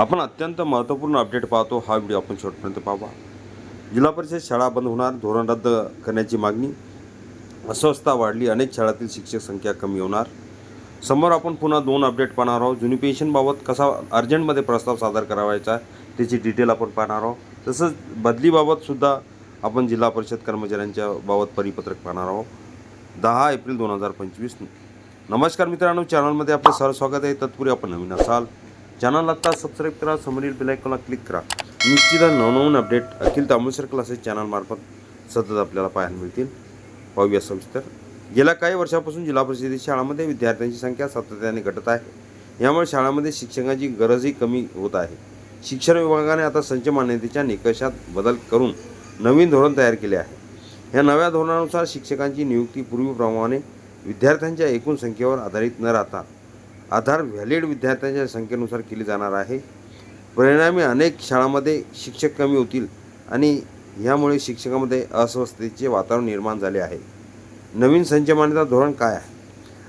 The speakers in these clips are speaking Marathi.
आपण अत्यंत महत्त्वपूर्ण अपडेट पाहतो. हा व्हिडिओ आपण शेवटपर्यंत पाहा जिल्हा परिषद शाळा बंद होणार धोरण रद्द करण्याची मागणी. अस्वस्थता वाढली अनेक शाळातील शिक्षक संख्या कमी होणार. समोर आपण पुन्हा दोन अपडेट पाहणार आहोत. जुनी पेन्शनबाबत कसा अर्जंटमध्ये प्रस्ताव सादर करावायचा आहे त्याची डिटेल आपण पाहणार आहोत. तसंच बदलीबाबतसुद्धा आपण जिल्हा परिषद कर्मचाऱ्यांच्या बाबत परिपत्रक पाहणार आहोत. दहा एप्रिल दोन हजार पंचवीस. नमस्कार मित्रांनो चॅनलमध्ये आपलं सर स्वागत आहे. तत्पूर्वी आपण नवीन असाल चॅनल आत्ता सबस्क्राईब करा समोरील बेलायकॉनला क्लिक करा. निश्चितच नवनवीन अपडेट अखिल तांबुसर क्लासेस चॅनलमार्फत सतत आपल्याला पाहायला मिळतील. पाहूया सविस्तर. गेल्या काही वर्षापासून जिल्हा परिषदेच्या शाळांमध्ये विद्यार्थ्यांची संख्या सातत्याने घटत आहे. यामुळे शाळांमध्ये शिक्षकांची गरजही कमी होत आहे. शिक्षण विभागाने आता संच मान्यतेच्या निकषात बदल करून नवीन धोरण तयार केले आहे. या नव्या धोरणानुसार शिक्षकांची नियुक्ती पूर्वीप्रमाणे विद्यार्थ्यांच्या एकूण संख्येवर आधारित न राहता आधार व्हॅलिड विद्यार्थ्यांच्या संख्येनुसार केली जाणार आहे. परिणामी अनेक शाळांमध्ये शिक्षक कमी होतील आणि ह्यामुळे शिक्षकामध्ये अस्वस्थतेचे वातावरण निर्माण झाले आहे. नवीन संचमान्यता धोरण काय आहे?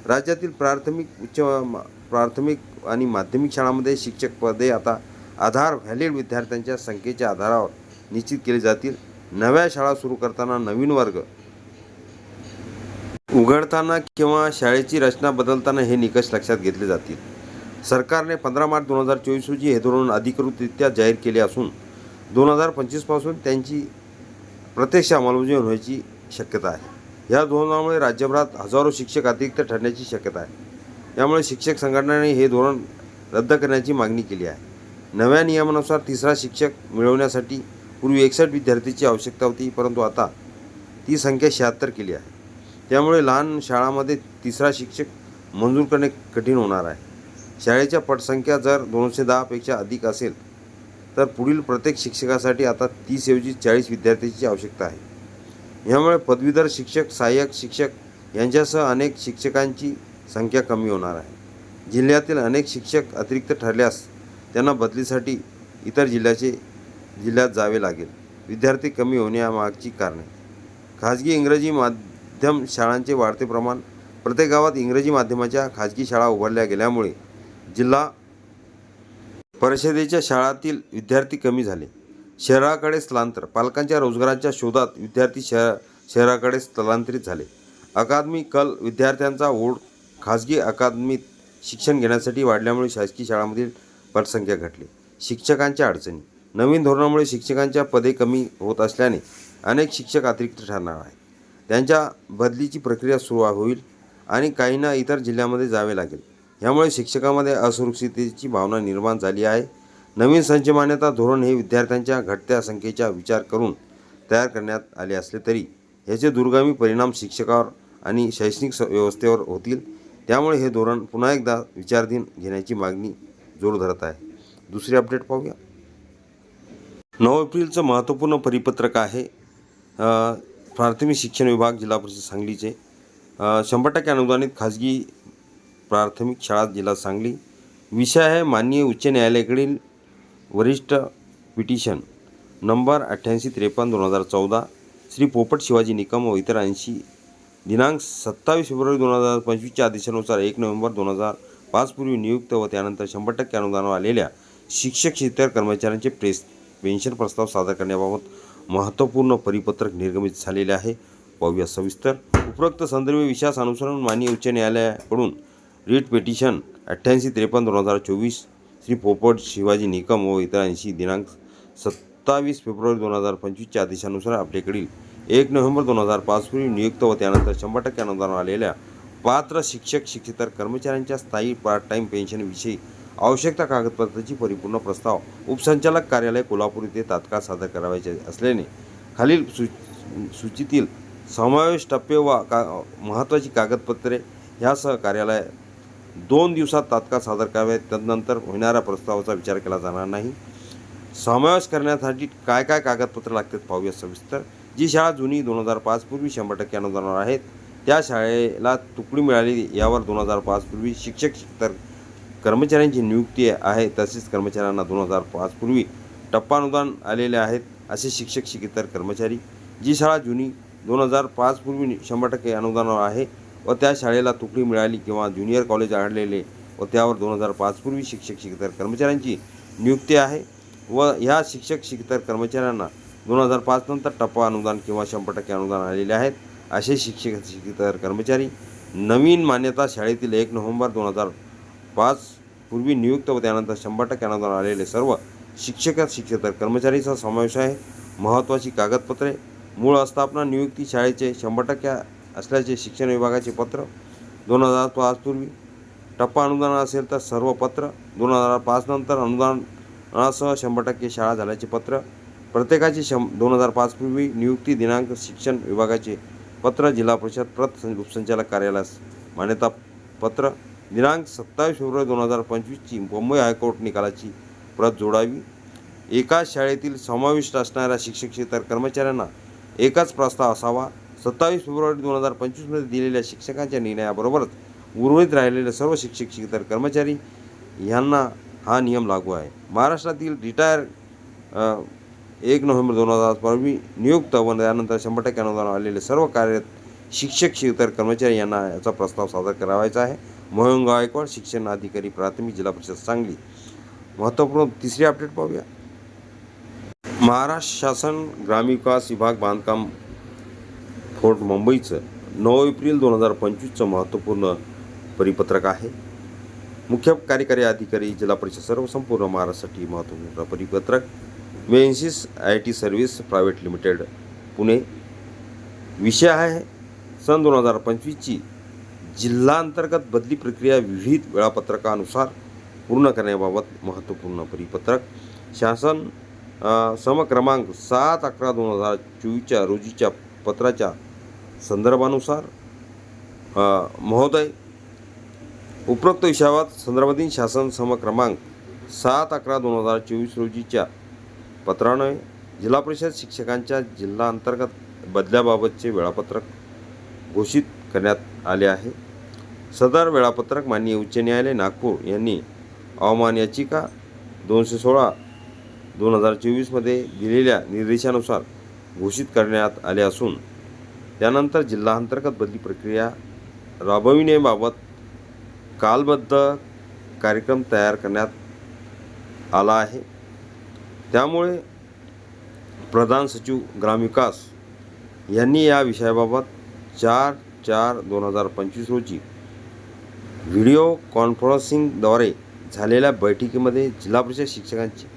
राज्यातील प्राथमिक उच्च मा- प्राथमिक आणि माध्यमिक शाळांमध्ये शिक्षक पदे आता आधार व्हॅलिड विद्यार्थ्यांच्या संख्येच्या आधारावर निश्चित केले जातील. नव्या शाळा सुरू करताना नवीन वर्ग उघडताना किंवा शाळेची रचना बदलताना हे निकष लक्षात घेतले जातील. सरकारने पंधरा मार्च दोन हजार चोवीस रोजी हे धोरण अधिकृतरित्या जाहीर केले असून दोन हजार पंचवीसपासून त्यांची प्रत्यक्ष अंमलबजावणी होण्याची शक्यता आहे. या धोरणामुळे राज्यभरात हजारो शिक्षक अतिरिक्त ठरण्याची शक्यता आहे. यामुळे शिक्षक संघटनेने हे धोरण रद्द करण्याची मागणी केली आहे. नव्या नियमानुसार तिसरा शिक्षक मिळवण्यासाठी पूर्वी एकसष्ट विद्यार्थीची आवश्यकता होती परंतु आता ती संख्या शहात्तर केली आहे. त्यामुळे लहान शाळांमध्ये तिसरा शिक्षक मंजूर करणे कठीण होणार आहे. शाळेच्या पटसंख्या जर दोनशे दहापेक्षा अधिक असेल तर पुढील प्रत्येक शिक्षकासाठी आता तीसऐवजी चाळीस विद्यार्थ्यांची आवश्यकता आहे. यामुळे पदवीधर शिक्षक सहाय्यक शिक्षक यांच्यासह अनेक शिक्षकांची संख्या कमी होणार आहे. जिल्ह्यातील अनेक शिक्षक अतिरिक्त ठरल्यास त्यांना बदलीसाठी इतर जिल्ह्याचे जिल्ह्यात जावे लागेल. विद्यार्थी कमी होण्यामागची कारणे. खाजगी इंग्रजी माध्यम शाळांचे वाढते प्रमाण प्रत्येक गावात इंग्रजी माध्यमाच्या खाजगी शाळा उभारल्या गेल्यामुळे जिल्हा परिषदेच्या शाळातील विद्यार्थी कमी झाले. शहराकडे स्थलांतर पालकांच्या रोजगाराच्या शोधात विद्यार्थी शह शहराकडे स्थलांतरित झाले. अकादमी कल विद्यार्थ्यांचा ओढ खाजगी अकादमीत शिक्षण घेण्यासाठी वाढल्यामुळे शासकीय शाळांमधील पटसंख्या घटली. शिक्षकांच्या अडचणी नवीन धोरणामुळे शिक्षकांच्या पदे कमी होत असल्याने अनेक शिक्षक अतिरिक्त ठरणार आहेत. त्यांच्या बदलीची प्रक्रिया सुरू होईल आणि काहींना इतर जिल्ह्यामध्ये जावे लागेल. यामुळे शिक्षकामध्ये असुरक्षिततेची भावना निर्माण झाली आहे. नवीन संच मान्यता धोरण हे विद्यार्थ्यांच्या घटत्या संख्येचा विचार करून तयार करण्यात आले असले तरी याचे दूरगामी परिणाम शिक्षकावर आणि शैक्षणिक स- व्यवस्थेवर होतील. त्यामुळे हे धोरण पुन्हा एकदा विचारधीन घेण्याची मागणी जोर धरत आहे. दुसरी अपडेट पाहूया. नऊ एप्रिलचं महत्त्वपूर्ण परिपत्रक आहे. प्राथमिक शिक्षण विभाग जिल्हा परिषद सांगलीचे. शंभर टक्के अनुदानित खाजगी प्राथमिक शाळा जिल्हा सांगली. विषय आहे माननीय उच्च न्यायालयाकडील वरिष्ठ पिटिशन नंबर अठ्ठ्याऐंशी त्रेपन्न दोन हजार चौदा. श्री पोपट शिवाजी निकम व इतर ऐंशी दिनांक सत्तावीस फेब्रुवारी दोन हजार पंचवीसच्या आदेशानुसार एक नोव्हेंबर दोन हजार पाचपूर्वी नियुक्त व त्यानंतर शंभर टक्के अनुदानावर आलेल्या शिक्षक क्षेत्र कर्मचाऱ्यांचे प्रेस पेन्शन प्रस्ताव सादर करण्याबाबत महत्त्वपूर्ण परिपत्रक निर्गमित झालेले आहे. पाहूया सविस्तर उपरोक्त संदर्भ विषयास अनुसरून माननीय उच्च न्यायालयाकडून रिट पिटिशन अठ्ठ्याऐंशी त्रेपन्न दोन हजार चोवीस श्री पोपट शिवाजी निकम व इतर ऐंशी दिनांक सत्तावीस फेब्रुवारी दोन हजार पंचवीसच्या आदेशानुसार आपल्याकडील एक नोव्हेंबर दोन हजार पाचपूर्वी नियुक्त व त्यानंतर शंभर टक्के अनुदान आलेल्या पात्र शिक्षक शिक्षेतर कर्मचाऱ्यांच्या स्थायी पार्ट टाईम पेन्शनविषयी आवश्यकता कागदपत्राची परिपूर्ण प्रस्ताव उपसंचालक कार्यालय कोल्हापूर येथे तात्काळ सादर करावायचे असल्याने खालील सू सूचीतील समावेश टप्पे व का महत्त्वाची कागदपत्रे ह्यासह कार्यालय दोन दिवसात तात्काळ सादर करावे. तदनंतर होणाऱ्या प्रस्तावाचा विचार केला जाणार नाही. समावेश करण्यासाठी काय काय कागदपत्र लागतात पाहूया सविस्तर. जी शाळा जुनी दोन हजार पाच पूर्वी शंभर टक्के अनुदानावर आहेत. त्या शाळेला तुकडी मिळाली. यावर दोन हजार पाच पूर्वी शिक्षक तर कर्मचाऱ्यांची नियुक्ती आहे तसेच कर्मचाऱ्यांना दोन हजार पाचपूर्वी टप्पानुदान टप्पा अनुदान आलेले आहेत असे शिक्षक शिकितर कर्मचारी जी शाळा जुनी दोन हजार पाच पूर्वी शंभर टक्के अनुदानावर आहे व त्या शाळेला तुकडी मिळाली किंवा ज्युनियर कॉलेज आढळलेले व त्यावर दोन हजार पाचपूर्वी शिक्षक शिकितर कर्मचाऱ्यांची नियुक्ती आहे व ह्या शिक्षक शिकितर कर्मचाऱ्यांना दोन हजार पाचनंतर टप्पा अनुदान किंवा शंभर टक्के अनुदान आलेले आहेत असे शिक्षक शिकतर कर्मचारी नवीन मान्यता शाळेतील एक नोव्हेंबर दोन हजार पाच पूर्वी नियुक्त व त्यानंतर शंभर टक्के अनुदान आलेले सर्व शिक्षक शिक्षकेतर कर्मचारीचा समावेश आहे. महत्त्वाची कागदपत्रे मूळ आस्थापना नियुक्ती शाळेचे शंभर टक्के असल्याचे शिक्षण विभागाचे पत्र दोन हजार पाच पूर्वी. टप्पा अनुदान असेल तर सर्व पत्र दोन हजार पाच नंतर अनुदानासह शंभर टक्के शाळा झाल्याचे पत्र प्रत्येकाची शं दोन हजार पाच पूर्वी नियुक्ती दिनांक शिक्षण विभागाचे पत्र जिल्हा परिषद प्रत सं- उपसंचालक कार्यालयास मान्यता पत्र दिनांक सत्तावीस फेब्रुवारी दोन हजार पंचवीसची मुंबई हायकोर्ट निकालाची प्रत जोडावी. एकाच शाळेतील समाविष्ट असणाऱ्या शिक्षकेतर कर्मचाऱ्यांना एकाच प्रस्ताव असावा. सत्तावीस फेब्रुवारी दोन हजार पंचवीसमध्ये दिलेल्या शिक्षकांच्या निर्णयाबरोबरच उर्वरित राहिलेले सर्व शिक्षक शिक्षकेतर कर्मचारी यांना हा नियम लागू आहे. महाराष्ट्रातील रिटायर एक नोव्हेंबर दोन हजार पूर्वी नियुक्त व त्यानंतर शंभर टक्के अनुदान आलेले सर्व कार्यरत शिक्षक शिक्षकेतर कर्मचारी यांना याचा प्रस्ताव सादर करावायचा आहे. मोहन गायकवाड शिक्षण अधिकारी प्राथमिक जिल्हा परिषद सांगली. महत्त्वपूर्ण तिसरी अपडेट पाहूया. महाराष्ट्र शासन ग्रामविकास विभाग बांधकाम फोर्ट मुंबईचं नऊ एप्रिल दोन हजार पंचवीसचं महत्त्वपूर्ण परिपत्रक आहे. मुख्य कार्यकारी अधिकारी जिल्हा परिषद सर्व संपूर्ण महाराष्ट्रासाठी महत्त्वपूर्ण परिपत्रक. Menses I T service private limited Pune. विषय आहे सन दोन हजार पंचवीसची. जिल्हांतर्गत बदली प्रक्रिया विविध वेळापत्रकानुसार पूर्ण करण्याबाबत महत्त्वपूर्ण परिपत्रक. शासन समक्रमांक सात अकरा दोन हजार चोवीसच्या रोजीच्या पत्राच्या संदर्भानुसार महोदय उपरोक्त विषयावर संदर्भाधीन शासन समक्रमांक सात अकरा दोन हजार चोवीस रोजीच्या पत्राने जिल्हा परिषद शिक्षकांच्या जिल्हा अंतर्गत बदल्याबाबतचे वेळापत्रक घोषित करण्यात आले आहे. सदर वेळापत्रक माननीय उच्च न्यायालय नागपूर यांनी अवमान याचिका दोनशे सोळा दोन हजार चोवीसमध्ये दिलेल्या निर्देशानुसार घोषित करण्यात आले असून त्यानंतर जिल्हांतर्गत बदली प्रक्रिया राबविण्याबाबत कालबद्ध कार्यक्रम तयार करण्यात आला आहे. त्यामुळे प्रधान सचिव ग्रामविकास यांनी या विषयाबाबत चार चार दोन हजार पंचवीस रोजी व्हिडिओ कॉन्फरन्सिंगद्वारे झालेल्या बैठकीमध्ये जिल्हा परिषद शिक्षकांची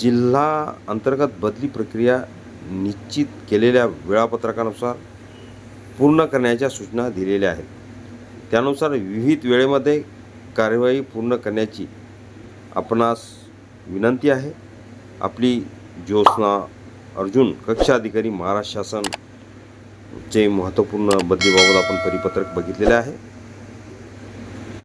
जिल्हा अंतर्गत बदली प्रक्रिया निश्चित केलेल्या वेळापत्रकानुसार पूर्ण करण्याच्या सूचना दिलेल्या आहेत. त्यानुसार विविध वेळेमध्ये कार्यवाही पूर्ण करण्याची आपणास विनंती आहे. आपली ज्योत्स्ना अर्जुन कक्षा अधिकारी महाराष्ट्र शासन चे महत्त्वपूर्ण बदलीबाबत आपण परिपत्रक बघितलेले आहे.